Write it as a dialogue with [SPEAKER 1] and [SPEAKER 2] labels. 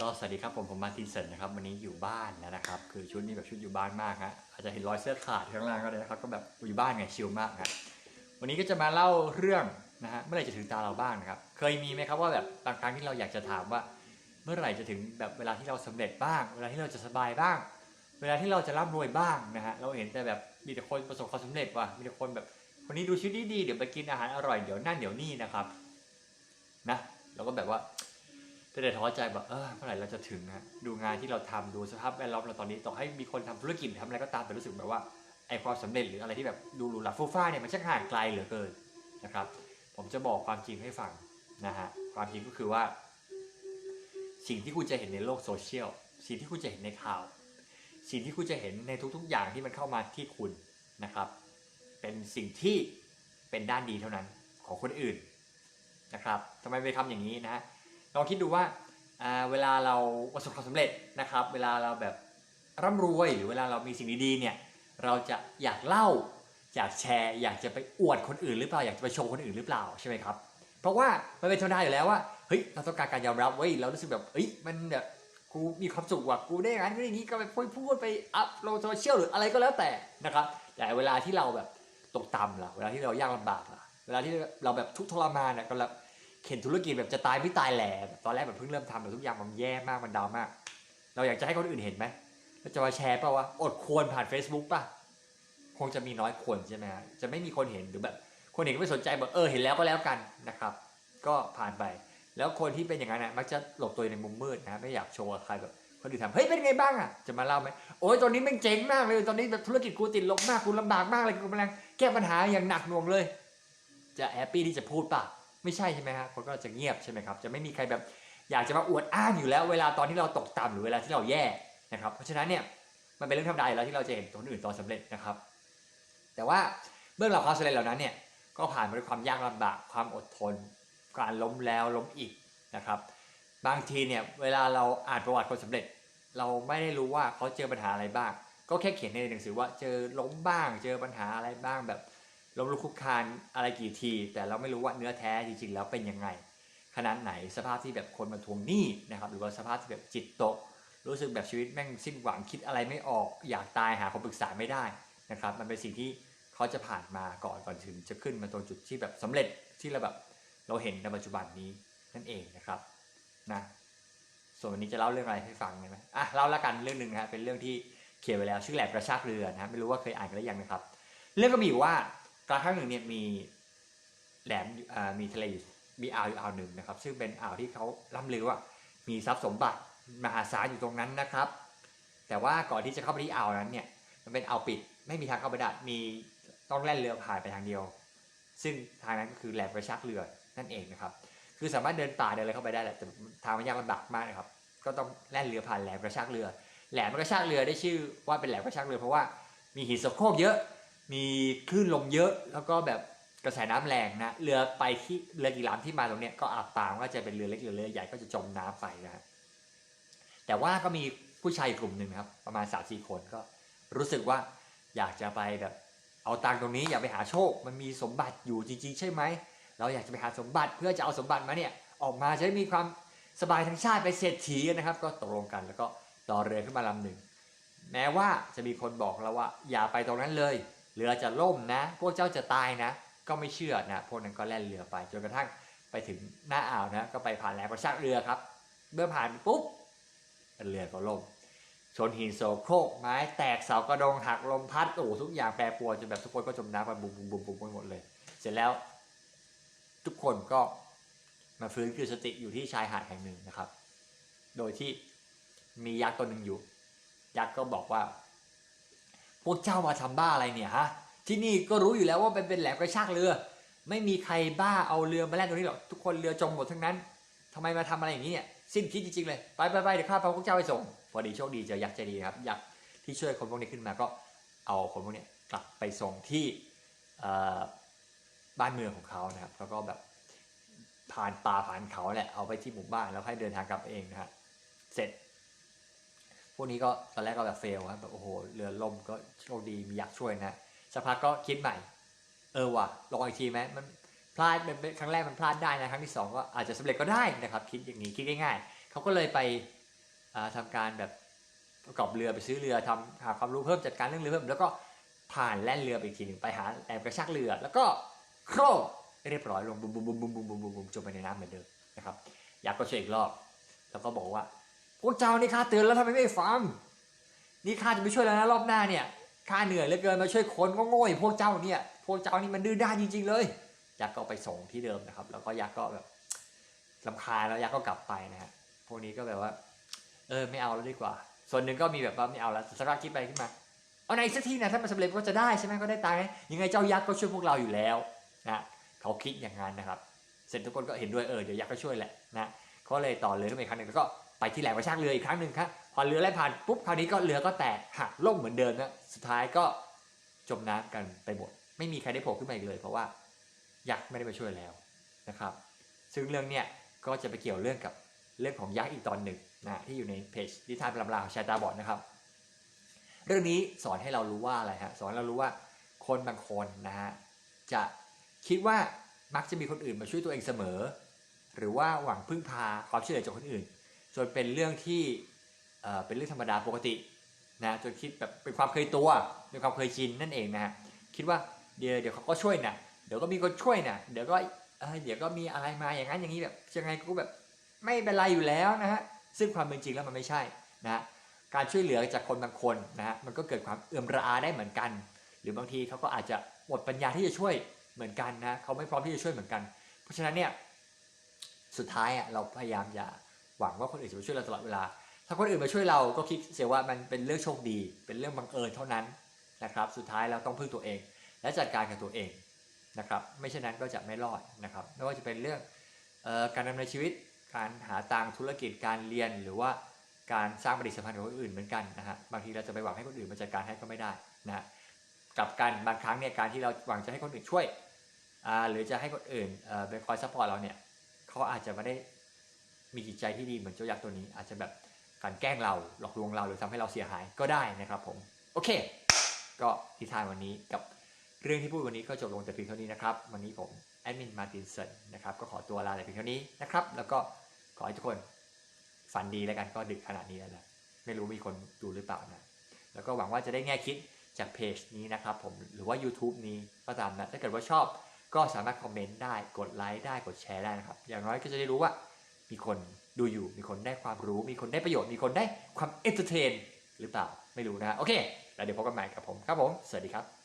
[SPEAKER 1] ก็สวัสดีครับผมผมมาตินเซนนะครับวันนี้อยู่บ้านแล้วนะครับ คือชุดนี้แบบชุดอยู่บ้านมากฮะอาจจะเห็นรอยเสื้อขาดข้างล่างก็ได้นะครับก็แบบอยู่บ้านไงชิลมากครับวันนี้ก็จะมาเล่าเรื่องนะฮะเมื่อไหร่จะถึงตาเราบ้างนะครับ เคยมีไหมครับว่าแบบบางครั้งที่เราอยากจะถามว่า เมื่อไหร่จะถึงแบบเวลาที่เราสำเร็จบ้าง เวลาที่เราจะสบายบ้าง เวลาที่เราจะร่ำรวยบ้างนะฮะเราเห็นแต่แบบมีแต่คนประสบความสำเร็จว่ะมีแต่คนแบบคนนี้ดูชีวิตดีๆเดี๋ยวไปกินอาหารอร่อยเดี๋ยวนั่นเดี๋ยวนี่นะครับนะเราก็แบบว่า แต่แต่ท้อใจแบบเออเมื่อไหร่เราจะถึงนะดูงานที่เราทำดูสภาพแวดล้อมเราตอนนี้ต่อให้มีคนทำธุรกิจทำอะไรก็ตามแต่รู้สึกแบบว่าไอความสำเร็จหรืออะไรที่แบบดูหรูหราฟู่ฟ้าเนี่ยมันช่างห่างไกลเหลือเกินนะครับ ผมจะบอกความจริงให้ฟังนะฮะความจริงก็คือว่า สิ่งที่คุณจะเห็นในโลกโซเชียลสิ่งที่คุณจะเห็นในข่าว สิ่งที่คุณจะเห็นในทุก ๆ อย่างที่มันเข้ามาที่คุณนะครับ เป็นสิ่งที่เป็นด้านดีเท่านั้นของคนอื่นนะครับทำไมไปทำอย่างนี้นะฮะ ลองคิดดูว่าเวลาเราประสบความสำเร็จนะครับ เวลาเราแบบร่ำรวยหรือเวลาเรามีสิ่งดีๆเนี่ยเราจะอยากเล่าอยากแชร์ อยากจะไปอวดคนอื่นหรือเปล่าอยากจะไปโชว์คนอื่นหรือเปล่าใช่ไหมครับเพราะว่ามันเป็นธรรมดาอยู่แล้วว่าเฮ้ยเราต้องการการยอมรับเว้ยเรารู้สึกแบบเฮ้ยมันแบบกูมีความสุขว่ะกูได้อย่านได้อย่างนี้ก็ไปพูดไปอัพลงโซเชียลหรืออะไรก็แล้วแต่นะครับแต่เวลาที่เราแบบตกต่ำล่ะเวลาที่เรายากลำบากล่ะเวลาที่เราแบบทุกข์ทรมานเนี่ยกำลัง เข็นธุรกิจแบบจะตายไม่ตายแหล่แบตอนแรกแบบเพิ่งเริ่มทำแบบทุกอย่างมันแย่มากมันดาวมาก เราอยากจะให้คนอื่นเห็นไหมเราจะมาแชร์ป่าวว่าอดควรผ่าน Facebook ป่ะคงจะมีน้อยคนใช่ไหมฮะจะไม่มีคนเห็นหรือแบบคนเห็นก็ไม่สนใจแบบเออเห็นแล้วก็แล้วกันนะครับ ก็ผ่านไป แล้วคนที่เป็นอย่างนั้นนะมักจะหลบตัวในมุมมืดนะไม่อยากโชว์ใครแบบคนอื่นทำเฮ้ยเป็นไงบ้างอะจะมาเล่าไหมโอ้ยตอนนี้แม่งเจ๋งมากเลย ตอนนี้แบบธุรกิจกูติดลบมากกูลำบากมากเลยกูกำลังแก้ปัญหาอย่างหนักหน่วงเลย จะแฮปปี้ที่จะพูดป่ะ ไม่ใช่ใช่ไหมฮะคนก็จะเงียบใช่ไหมครับจะไม่มีใครแบบอยากจะมาอวดอ้างอยู่แล้วเวลาตอนที่เราตกต่ำหรือเวลาที่เราแย่นะครับเพราะฉะนั้นเนี่ยมันเป็นเรื่องธรรมดาอยู่แล้วที่เราจะเห็นคนอื่นตอนสำเร็จนะครับ แต่ว่าเบื้องหลังความสำเร็จเหล่านั้นเนี่ยก็ผ่านมาด้วยความยากลำบากความอดทน การล้มแล้วล้มอีกนะครับ บางทีเนี่ยเวลาเราอ่านประวัติคนสำเร็จ เราไม่ได้รู้ว่าเขาเจอปัญหาอะไรบ้าง ก็แค่เขียนในหนังสือว่าเจอล้มบ้าง เจอปัญหาอะไรบ้างแบบ ล้มลุกคุกคานอะไรกี่ที แต่เราไม่รู้ว่าเนื้อแท้จริงๆแล้วเป็นยังไงขนาดไหนสภาพที่แบบคนมาทวงหนี้นะครับหรือว่าสภาพที่แบบจิตตก รู้สึกแบบชีวิตแม่งสิ้นหวังคิดอะไรไม่ออก อยากตายหาคนปรึกษาไม่ได้นะครับมันเป็นสิ่งที่เขาจะผ่านมาก่อนก่อนถึงจะขึ้นมาตรงจุดที่แบบสำเร็จที่เราแบบเราเห็นในปัจจุบันนี้นั่นเองนะครับนะส่วนวันนี้จะเล่าเรื่องอะไรให้ฟังไหมอะเล่าละกันเรื่องหนึ่งนะเป็นเรื่องที่เขียนไว้แล้วชื่อแหลมกระชากเรือนะฮะไม่รู้ว่าเคยอ่านกันหรือยังนะครับ เรื่องก็มีอยู่ว่า กางครั้งหนึ่งเนี่ยมีแหลมมีทะเลมีอ่าวอยู่อ่าวหนึ่งนะครับ ซึ่งเป็นอ่าวที่เขาล่ำลือว่ามีทรัพย์สมบัติมหาศาลอยู่ตรงนั้นนะครับ แต่ว่าก่อนที่จะเข้าไปที่อ่าวนั้นเนี่ยมันเป็นอ่าวปิดไม่มีทางเข้าไปได้มีต้องแล่นเรือผ่านไปทางเดียว ซึ่งทางนั้นก็คือแหลมกระชากเรือนั่นเองนะครับคือสามารถเดินป่าเดินอะไรเข้าไปได้แหละแต่ทางมันยากลำบากมากนะครับ ก็ต้องแล่นเรือผ่านแหลมกระชากเรือ แหลมกระชากเรือได้ชื่อว่าเป็นแหลมกระชากเรือเพราะว่ามีหินสะโครกเยอะ มีคลื่นลมเยอะแล้วก็แบบกระแสน้ำแรงนะเรือไปที่เรือกี่ลำที่มาตรงเนี้ยก็อาบตามว่าจะเป็นเรือเล็กหรือเรือใหญ่ก็จะจมน้ำไปนะแต่ว่าก็มีผู้ชายกลุ่มหนึ่งครับ ประมาณสามสี่คนก็รู้สึกว่าอยากจะไปแบบเอาตังตรงนี้อยากไปหาโชค มันมีสมบัติอยู่จริง ๆ ใช่ไหมเราอยากจะไปหาสมบัติเพื่อจะเอาสมบัติมาเนี่ยออกมาจะได้มีความสบายทั้งชาติไปเศรษฐีนนะครับ ก็ตกลงกันแล้วก็ต่อเรือขึ้นมาลำหนึ่งแม้ว่าจะมีคนบอกเราว่า อย่าไปตรงนั้นเลย เรือจะล่มนะพวกเจ้าจะตายนะ ก็ไม่เชื่อนะพวกนั้นก็แล่นเรือไปจนกระทั่งไปถึงหน้าอ่าวนะก็ไปผ่านแหลมกระชากเรือครับเมื่อผ่านปุ๊บเรือก็ล่มชนหินโซโครกไม้แตกเสากระดงหักลมพัดโอ้ทุกอย่างแปรปรวนจนแบบทุกคนก็จมน้ำไปบุบบุบบุบบุบไปหมดเลย เสร็จแล้วทุกคนก็มาฟื้นคืนสติอยู่ที่ชายหาดแห่งหนึ่งนะครับ โดยที่มียักษ์ตัวหนึ่งอยู่ ยักษ์ก็บอกว่า พวกเจ้ามาทำบ้าอะไรเนี่ยฮะที่นี่ก็รู้อยู่แล้วว่าเป็นเป็นแหลมกระชากเรือ ไม่มีใครบ้าเอาเรือมาแล่นตรงนี้หรอกทุกคนเรือจมหมดทั้งนั้นทำไมมาทำอะไรอย่างนี้เนี่ยสิ้นคิดจริงๆเลยไปไปไปเดี๋ยวข้าพาพวกเจ้าไปส่งพอดีโชคดีเจอยักษ์ใจดีครับยักษ์ที่ช่วยคนพวกนี้ขึ้นมาก็เอาคนพวกนี้กลับไปส่งที่บ้านเมืองของเขานะครับแล้วก็แบบผ่านป่าผ่านเขาแหละเอาไปที่หมู่บ้านแล้วให้เดินทางกลับเองนะฮะเสร็จ พวกนี้ก็ตอนแรกก็แบบเฟลครับแบบโอ้โหเรือล่มก็โชคดีมีอยากช่วยนะสักพักก็คิดใหม่ เออว่ะลองอีกทีไหมมันพลาดเป็นครั้งแรกมันพลาดได้นะครั้งที่ 2 ก็อาจจะสำเร็จก็ได้นะครับ คิดอย่างนี้คิดง่ายๆเขาก็เลยไปทำการแบบประกอบเรือไปซื้อเรือทำหาความรู้เพิ่มจัดการเรื่องเรือเพิ่ม แล้วก็ผ่านแล่นเรือไปอีกทีหนึ่งไปหาแอบกระชากเรือ แล้วก็โครกเรียบร้อยลงบุมบุมบุมบุมบุมบุมบุมจมไปในน้ำเหมือนเดิมนะครับอยากก็ช่วยอีกรอบ แล้วก็บอกว่า พวกเจ้านี่ข้าเตือนแล้วทำไมไม่ฟังนี่ข้าจะไปช่วยแล้วนะรอบหน้าเนี่ยข้าเหนื่อยเหลือเกินมาช่วยคนก็โง่อยพวกเจ้าเนี่ยพวกเจ้านี่มันดื้อด้านจริง ๆ เลยยักษ์ก็ไปส่งที่เดิมนะครับ แล้วก็ยักษ์ก็แบบลำคาแล้วยักษ์ก็กลับไปนะฮะพวกนี้ก็แบบว่า เออไม่เอาแล้วดีกว่า ส่วนหนึ่งก็มีแบบว่าไม่เอาแล้วสักพักคิดไปขึ้นมาเอาไหนสักทีนะถ้ามันสำเร็จก็จะได้ใช่ไหมก็ได้ตังค์ยังไงเจ้ายักษ์ก็ช่วยพวกเราอยู่แล้วนะเขาคิดอย่างนั้นนะครับ เสร็จทุกคนก็เห็นด้วยเออเดี๋ยวยักษ์ก็ช่วยแหละนะเขาเลยต่อเรือขึ้นมาอีกครั้งหนึ่งแล้วก็ ไปที่แหลมกระชากเรืออีกครั้งหนึ่งครับพอเรือแล่นผ่านปุ๊บคราวนี้ก็เรือก็แตกหักล่มเหมือนเดิมนะสุดท้ายก็จมน้ำกันไปหมดไม่มีใครได้โผล่ขึ้นมาอีกเลย เพราะว่ายักษ์ไม่ได้มาช่วยแล้วนะครับ ซึ่งเรื่องเนี้ยก็จะไปเกี่ยวเรื่องกับเรื่องของยักษ์อีกตอนหนึ่งนะที่อยู่ในเพจนิทานลำลาของชาตาบอดนะครับ เรื่องนี้สอนให้เรารู้ว่าอะไรฮะสอนให้เรารู้ว่าคนบางคนนะฮะจะคิดว่ามักจะมีคนอื่นมาช่วยตัวเองเสมอ หรือว่าหวังพึ่งพาความช่วยเหลือจากคนอื่น จนเป็นเรื่องที่เป็นเรื่องธรรมดาปกตินะจนคิดแบบเป็นความเคยตัวเป็นความเคยชินนั่นเองนะคิดว่าเดี๋ยวเดี๋ยวเขาก็ช่วยนะเดี๋ยวก็มีคนช่วยนะเดี๋ยวก็เดี๋ยวก็มีอะไรมาอย่างนั้นอย่างนี้แบบยังไงกูแบบไม่เป็นไรอยู่แล้วนะฮะซึ่งความเป็นจริงแล้วมันไม่ใช่นะฮะการช่วยเหลือจากคนบางคนนะฮะมันก็เกิดความเอื่อมระอาได้เหมือนกัน หรือบางทีเขาก็อาจจะหมดปัญญาที่จะช่วยเหมือนกันนะเขาไม่พร้อมที่จะช่วยเหมือนกัน เพราะฉะนั้นเนี่ยสุดท้ายอะเราพยายามอย่า หวังว่าคนอื่นจะมาช่วยเราตลอดเวลา ถ้าคนอื่นมาช่วยเราก็คิดเสียว่ามันเป็นเรื่องโชคดี เป็นเรื่องบังเอิญเท่านั้นนะครับ สุดท้ายเราต้องพึ่งตัวเอง และจัดการกับตัวเองนะครับ ไม่เช่นนั้นก็จะไม่รอดนะครับ ไม่ว่าจะเป็นเรื่องออการดำเนินชีวิต การหาตังค์ธุรกิจ การเรียนหรือว่าการสร้างปฏิสัมพันธ์กับคนอื่นเหมือนกันนะฮะ บางทีเราจะไปหวังให้คนอื่นมาจัดการให้ก็ไม่ได้นะฮะกลับกันบางครั้งเนี่ยการที่เราหวังจะให้คนอื่นช่วยหรือจะให้คนอื่นเอ่อไปคอยซัพพอร์ตเราเนี่ยเขาอาจจะไม่ได้ มีจิตใจที่ดีเหมือนเจ้ายักษ์ตัวนี้ อาจจะแบบการแกล้งเราหลอกลวงเราหรือทำให้เราเสียหายก็ได้นะครับผมโอเค ก็ทิทานวันนี้กับเรื่องที่พูดวันนี้ก็จบลงแต่เพียงเท่านี้นะครับ วันนี้ผมแอดมินมาตินสันนะครับก็ขอตัวลาแต่เพียงเท่านี้นะครับ แล้วก็ขอให้ทุกคนฝันดีแล้วกันก็ดึกขนาดนี้แล้วนะไม่รู้มีคนดูหรือเปล่านะ แล้วก็หวังว่าจะได้แง่คิดจากเพจนี้นะครับผมหรือว่า YouTube นี้ก็ตามนะถ้าเกิดว่าชอบก็สามารถคอมเมนต์ได้กดไลค์ได้กดแชร์ได้นะครับ อย่างน้อยก็จะได้รู้ว่า มีคนดูอยู่ มีคนได้ความรู้ มีคนได้ประโยชน์ มีคนได้ความเอนเตอร์เทนหรือเปล่า ไม่รู้นะโอเค แล้วเดี๋ยวพบกันใหม่กับผมครับผม สวัสดีครับ